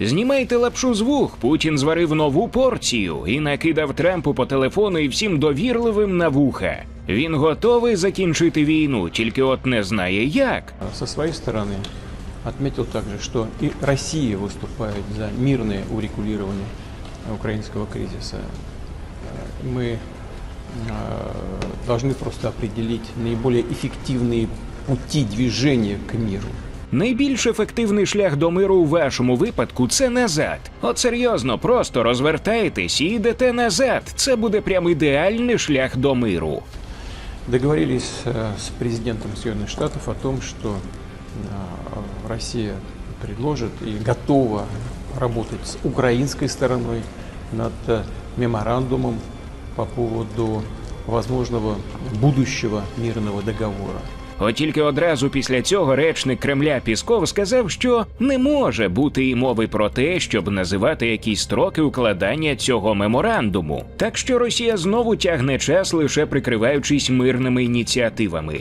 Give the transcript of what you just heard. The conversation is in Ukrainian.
Знімайте лапшу з вух. Путін зварив нову порцію і накидав Трампу по телефону і всім довірливим на вуха. Він готовий закінчити війну, тільки от не знає як. Со своей стороны отметил также, что и Россия выступает за мирное урегулирование украинского кризиса. Э, Мы э, должны просто определить наиболее эффективные пути движения к миру. Найбільш ефективний шлях до миру у вашому випадку це назад. От серйозно, просто розвертаєтесь і йдете назад. Це буде прям ідеальний шлях до миру. Договорились э, с президентом Соединенных Штатов о том, что э, Россия предложит и готова работать с украинской стороной над э, меморандумом по поводу возможного будущего мирного договора. От тільки одразу після цього речник Кремля Пісков сказав, що не може бути і мови про те, щоб називати якісь строки укладання цього меморандуму. Так що Росія знову тягне час, лише прикриваючись мирними ініціативами.